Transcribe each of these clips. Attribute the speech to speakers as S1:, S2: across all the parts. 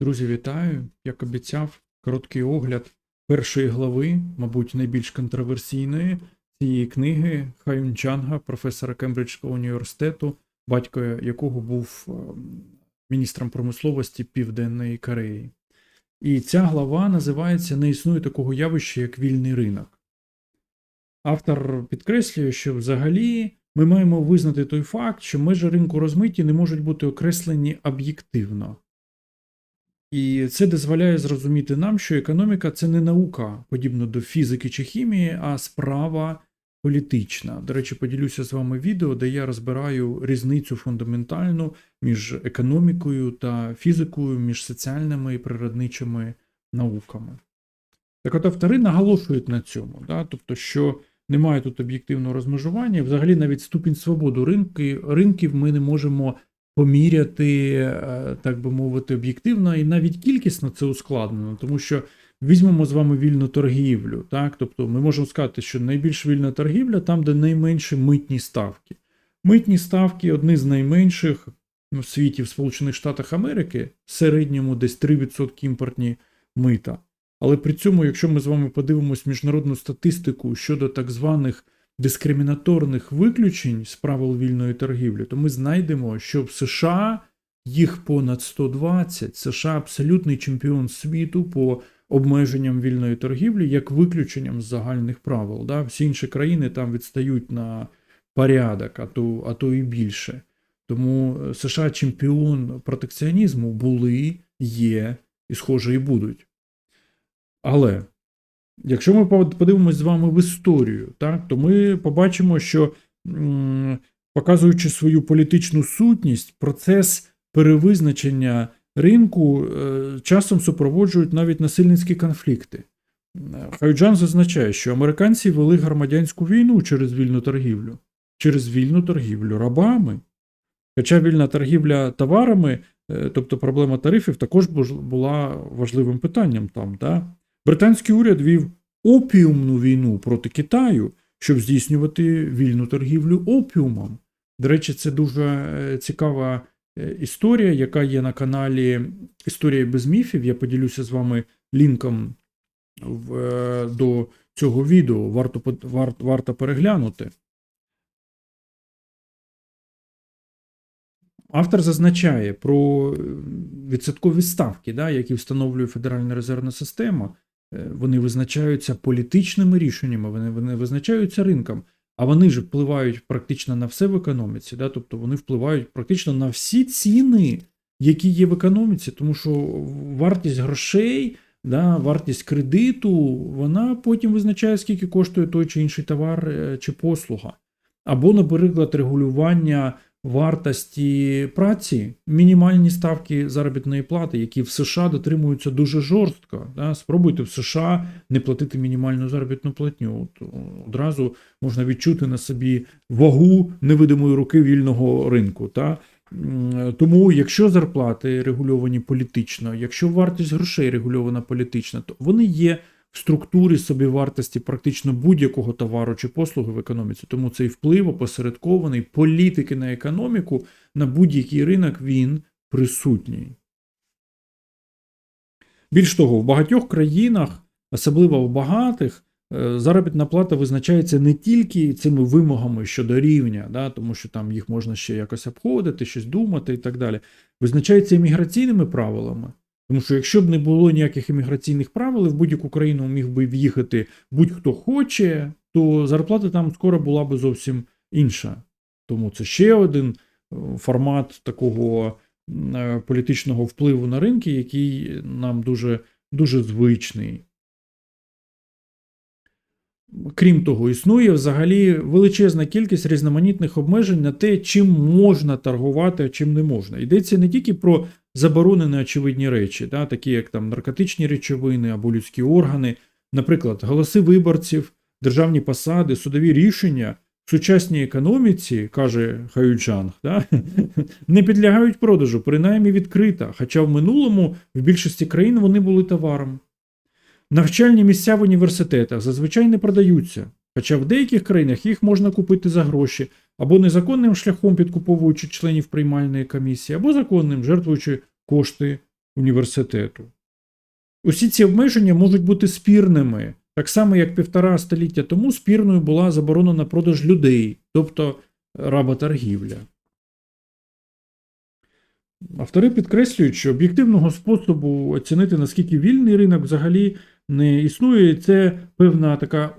S1: Друзі, вітаю! Як обіцяв, короткий огляд першої глави, мабуть, найбільш контроверсійної цієї книги Хаюнчанга, професора Кембриджського університету, батько якого був ем, міністром промисловості Південної Кореї. І ця глава називається Не існує такого явища, як вільний ринок. Автор підкреслює, що взагалі ми маємо визнати той факт, що межі ринку розмиті не можуть бути окреслені об'єктивно. І це дозволяє зрозуміти нам, що економіка це не наука, подібно до фізики чи хімії, а справа політична. До речі, поділюся з вами відео, де я розбираю різницю фундаментальну між економікою та фізикою, між соціальними і природничими науками. Так от автори наголошують на цьому, да? тобто, що немає тут об'єктивного розмежування, взагалі навіть ступінь свободи ринки, ринків ми не можемо поміряти, е, так би мовити, об'єктивно, і навіть кількісно це ускладнено, тому що візьмемо з вами вільну торгівлю. Так? Тобто ми можемо сказати, що найбільш вільна торгівля там, де найменші митні ставки. Митні ставки одні з найменших в світі в Сполучених Штатах Америки, в середньому десь 3% імпортні мита. Але при цьому, якщо ми з вами подивимось міжнародну статистику щодо так званих дискримінаторних виключень з правил вільної торгівлі, то ми знайдемо, що в США їх понад 120. США абсолютний чемпіон світу по обмеженням вільної торгівлі, як виключенням з загальних правил. Да? Всі інші країни там відстають на порядок, а то, а то і більше. Тому США чемпіон протекціонізму були, є і, схоже, і будуть. Але якщо ми подивимось з вами в історію, так, то ми побачимо, що, показуючи свою політичну сутність, процес перевизначення ринку е, часом супроводжують навіть насильницькі конфлікти. Хайджан зазначає, що американці вели громадянську війну через вільну торгівлю, через вільну торгівлю рабами. Хоча вільна торгівля товарами, е, тобто проблема тарифів, також була важливим питанням там. Да? Британський уряд вів опіумну війну проти Китаю, щоб здійснювати вільну торгівлю опіумом. До речі, це дуже е, цікава е, історія, яка є на каналі Історія без міфів. Я поділюся з вами лінком в, е, до цього відео. Варто, варто, варто переглянути. Автор зазначає про відсоткові ставки, да, які встановлює Федеральна резервна система. Вони визначаються політичними рішеннями, вони вони визначаються ринком, а вони ж впливають практично на все в економіці. Да? Тобто вони впливають практично на всі ціни, які є в економіці, тому що вартість грошей, да, вартість кредиту, вона потім визначає, скільки коштує той чи інший товар чи послуга. Або, наприклад, регулювання вартості праці, мінімальні ставки заробітної плати, які в США дотримуються дуже жорстко. Да? Спробуйте в США не платити мінімальну заробітну платню. От, Одразу можна відчути на собі вагу невидимої руки вільного ринку. Та? Тому, якщо зарплати регульовані політично, якщо вартість грошей регульована політично, то вони є структурі собівартості практично будь-якого товару чи послуги в економіці. Тому цей вплив опосередкований політики на економіку на будь-який ринок він присутній. Більш того, в багатьох країнах, особливо в багатих, е, заробітна плата визначається не тільки цими вимогами щодо рівня, да, тому що там їх можна ще якось обходити, щось думати і так далі. Визначається імміграційними правилами. Тому що якщо б не було ніяких імміграційних правил, в будь-яку країну міг би в'їхати будь-хто хоче, то зарплата там скоро була б зовсім інша. Тому це ще один е, формат такого е, політичного впливу на ринки, який нам дуже, дуже звичний. Крім того, існує взагалі величезна кількість різноманітних обмежень на те, чим можна торгувати, а чим не можна. Йдеться не тільки про заборонені очевидні речі, да, такі як там наркотичні речовини або людські органи, наприклад, голоси виборців, державні посади, судові рішення в сучасній економіці, каже Хаючанг, да, не підлягають продажу, принаймні відкрита, хоча в минулому в більшості країн вони були товаром. Навчальні місця в університетах зазвичай не продаються, хоча в деяких країнах їх можна купити за гроші або незаконним шляхом підкуповуючи членів приймальної комісії, або законним, жертвуючи кошти університету. Усі ці обмеження можуть бути спірними, так само як півтора століття тому спірною була заборона на продаж людей, тобто работоргівля. Автори підкреслюють, що об'єктивного способу оцінити, наскільки вільний ринок взагалі не існує, це певна така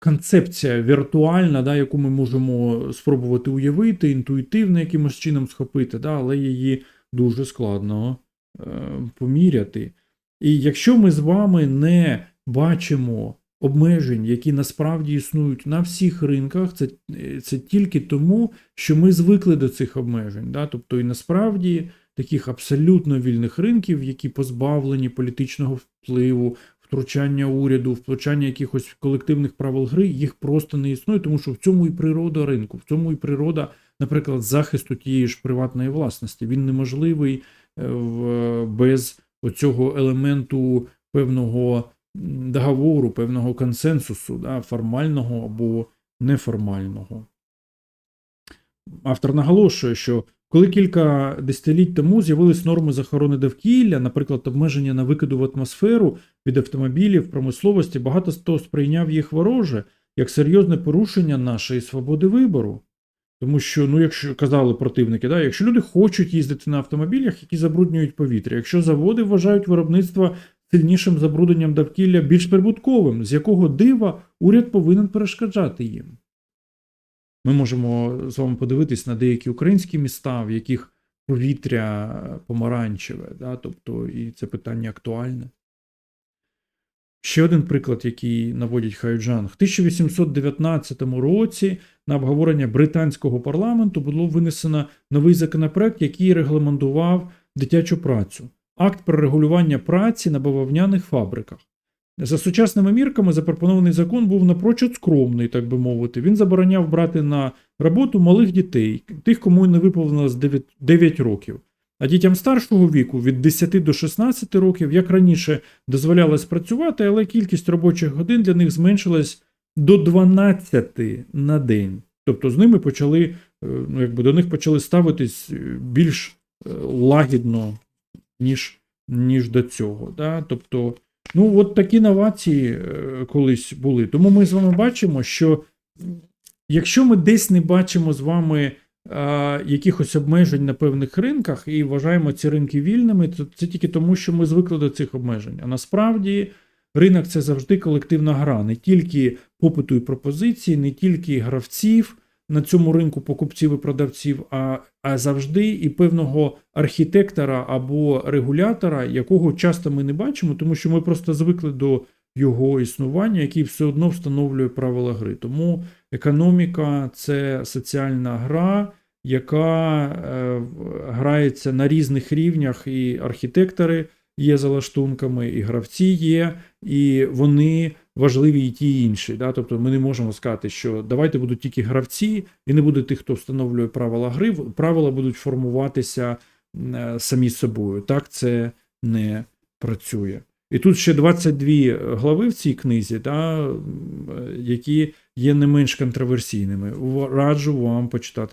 S1: концепція віртуальна, да, яку ми можемо спробувати уявити, інтуїтивно якимось чином схопити, да, але її дуже складно е, поміряти. І якщо ми з вами не бачимо обмежень, які насправді існують на всіх ринках, це, це тільки тому, що ми звикли до цих обмежень. Да? Тобто, і насправді таких абсолютно вільних ринків, які позбавлені політичного впливу, втручання уряду, втручання якихось колективних правил гри, їх просто не існує, тому що в цьому і природа ринку, в цьому і природа, наприклад, захисту тієї ж приватної власності. Він неможливий е, без оцього елементу певного договору, певного консенсусу, да, формального або неформального. Автор наголошує, що коли кілька десятиліть тому з'явились норми з охорони довкілля, наприклад, обмеження на викиду в атмосферу від автомобілів, промисловості, багато хто сприйняв їх вороже як серйозне порушення нашої свободи вибору. Тому що, ну, якщо казали противники, да, якщо люди хочуть їздити на автомобілях, які забруднюють повітря, якщо заводи вважають виробництво сильнішим забрудненням довкілля більш прибутковим, з якого дива уряд повинен перешкоджати їм. Ми можемо з вами подивитись на деякі українські міста, в яких повітря помаранчеве, да, тобто і це питання актуальне. Ще один приклад, який наводять Хайджан. В 1819 році на обговорення британського парламенту було винесено новий законопроект, який регламентував дитячу працю. Акт про регулювання праці на бавовняних фабриках. За сучасними мірками запропонований закон був напрочуд скромний, так би мовити. Він забороняв брати на роботу малих дітей, тих, кому не виповнилось 9, 9 років. А дітям старшого віку від 10 до 16 років, як раніше, дозволялось працювати, але кількість робочих годин для них зменшилась до 12 на день. Тобто з ними почали, е, ну, якби до них почали ставитись е, більш е, лагідно, ніж, ніж до цього. Да? Тобто, ну, от такі новації е, колись були. Тому ми з вами бачимо, що якщо ми десь не бачимо з вами а, якихось обмежень на певних ринках і вважаємо ці ринки вільними, то це тільки тому, що ми звикли до цих обмежень. А насправді ринок це завжди колективна гра, не тільки попиту і пропозиції, не тільки гравців на цьому ринку покупців і продавців, а, а завжди і певного архітектора або регулятора, якого часто ми не бачимо, тому що ми просто звикли до його існування, який все одно встановлює правила гри. Тому економіка це соціальна гра, яка е, грається на різних рівнях, і архітектори є за лаштунками, і гравці є, і вони важливі і ті, і інші. Да? Тобто ми не можемо сказати, що давайте будуть тільки гравці, і не буде тих, хто встановлює правила гри. Правила будуть формуватися е, самі собою. Так це не працює. І тут ще 22 глави в цій книзі, да, які є не менш контроверсійними. Раджу вам почитати